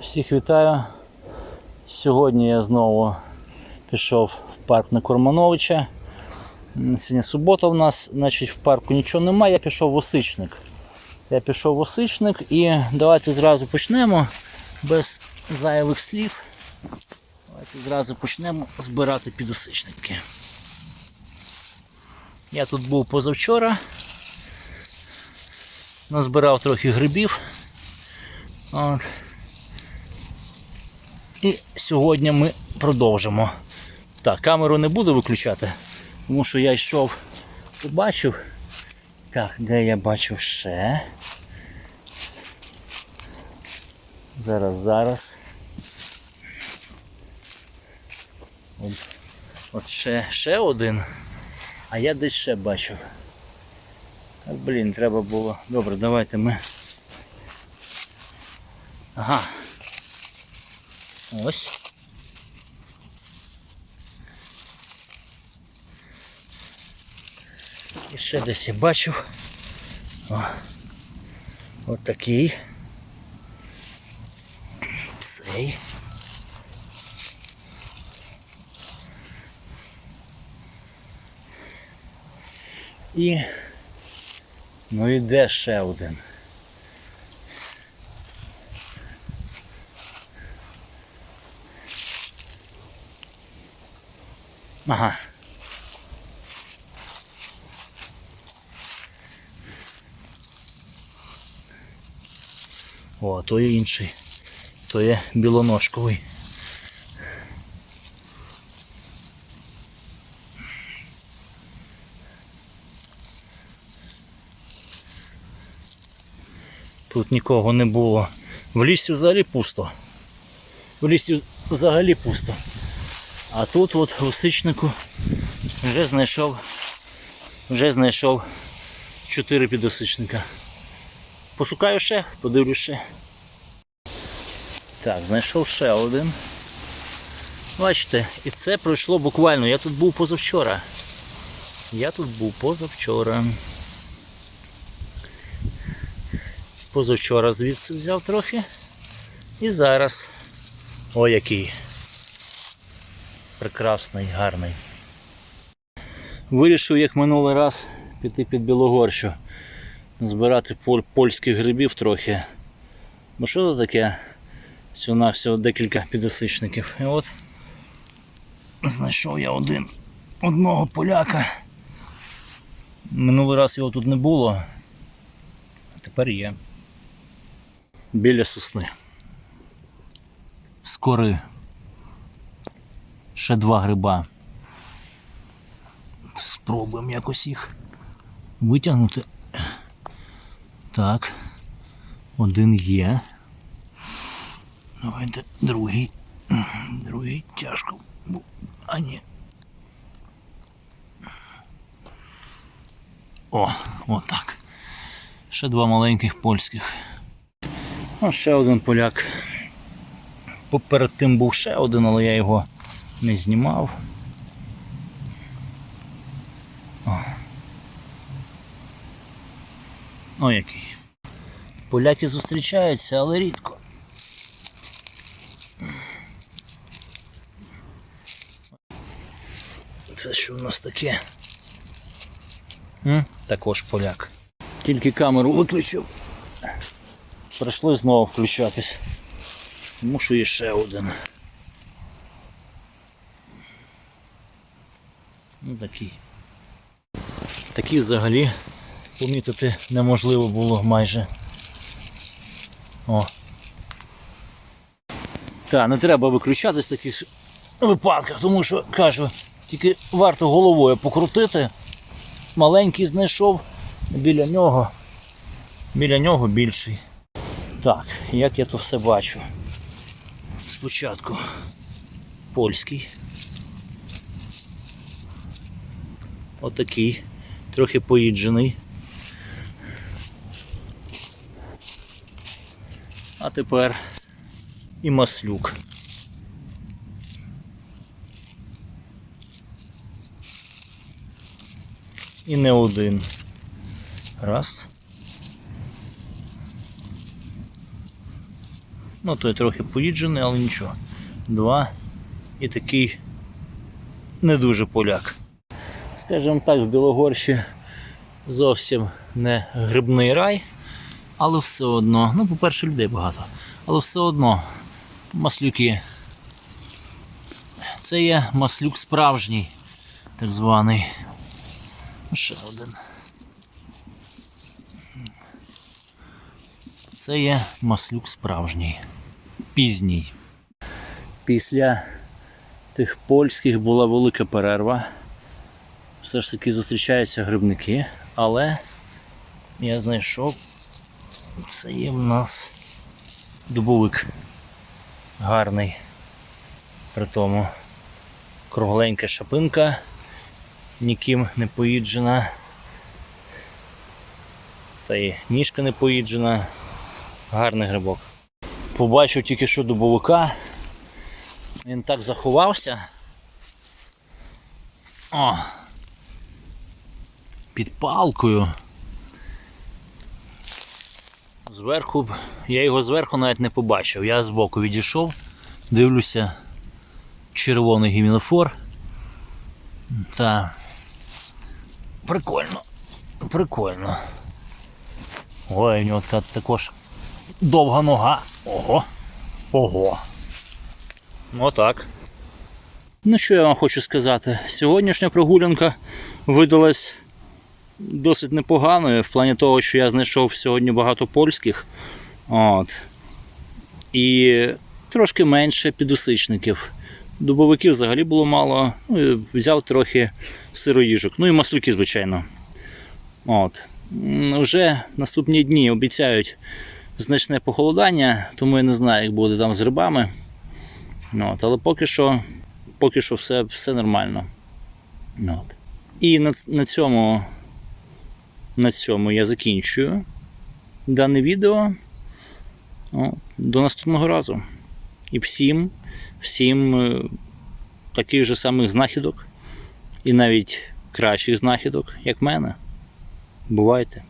Всіх вітаю. Сьогодні я знову пішов в парк на Курмановича. Сьогодні субота в нас, значить в парку нічого немає, я пішов в Осичник. Я пішов в Осичник і давайте зразу почнемо без зайвих слів. Давайте зразу почнемо збирати підосичники. Я тут був позавчора. Назбирав трохи грибів. От. І сьогодні ми продовжимо. Так, камеру не буду виключати, тому що я йшов, побачив. Так, де я бачив ще. Зараз, зараз. От, от ще, ще один. А я десь ще бачив. Так, блін, треба було. Добре, давайте ми. Ага. Ось. І ще десь я бачив. О, от такий. Цей. І ну і де ще один. Ага. О, то є інший. То є білоножковий. Тут нікого не було. В лісі взагалі пусто. В лісі взагалі пусто. А тут от у сичнику вже знайшов вже знайшов 4 підосичника. Пошукаю ще, подивлюсь ще. Так, знайшов ще один. Бачите, і це пройшло буквально. Я тут був позавчора. Я тут був позавчора. Позавчора звідси взяв трохи. І зараз. О який прекрасний, гарний. Вирішив, як минулий раз, піти під Білогорщу, збирати поль- польських грибів трохи. Бо що це таке? Всього всього декілька підосичників. І от знайшов я один одного поляка. Минулий раз його тут не було, а тепер є. Біля сосни. З. Ще два гриба. Спробуємо якось їх витягнути. Так. Один є. Давайте другий. Другий тяжко. А ні. О, отак. Ще два маленьких польських. А ще один поляк. Поперед тим був ще один, але я його не знімав. О, О який. Поляки зустрічаються, але рідко. Це що у нас таке? М? Також поляк. Тільки камеру виключив. Прийшлось знову включатись. Тому що є ще один. Ну такий. Такі взагалі помітити неможливо було майже. О. Так, не треба виключатись в таких випадках, тому що кажу, тільки варто головою покрутити. Маленький знайшов, біля нього, біля нього більший. Так, як я то все бачу. Спочатку польський. Отакий, трохи поїджений. А тепер і маслюк. І не один. Раз. Ну, той трохи поїджений, але нічого. Два. І такий не дуже поляк. Скажімо так, в Білогорщі зовсім не грибний рай, але все одно, ну, по-перше, людей багато, але все одно маслюки. Це є маслюк справжній, так званий. Ще один. Це є маслюк справжній, пізній. Після тих польських була велика перерва. Все ж таки зустрічаються грибники, але я знайшов, це є в нас дубовик гарний. При тому кругленька шапинка, ніким не поїджена. Та й ніжка не поїджена. Гарний грибок. Побачив тільки що дубовика. Він так заховався. О! Під палкою. Зверху, я його зверху навіть не побачив. Я збоку відійшов, дивлюся, червоний гімінофор. Та прикольно. Прикольно. Ой, в нього така також довга нога. Ого. Ого. Отак. Ну, що я вам хочу сказати? Сьогоднішня прогулянка видалась досить непоганою в плані того, що я знайшов сьогодні багато польських. От. І трошки менше підусичників. Дубовиків взагалі було мало. Ну, і взяв трохи сироїжок. Ну і маслюки, звичайно. От. Вже наступні дні обіцяють значне похолодання, тому я не знаю, як буде там з грибами. От, але поки що, поки що все, все нормально. От. І на, на, цьому, на цьому я закінчую дане відео. До наступного разу. І всім, всім е, таких же самих знахідок, і навіть кращих знахідок, як мене. Бувайте!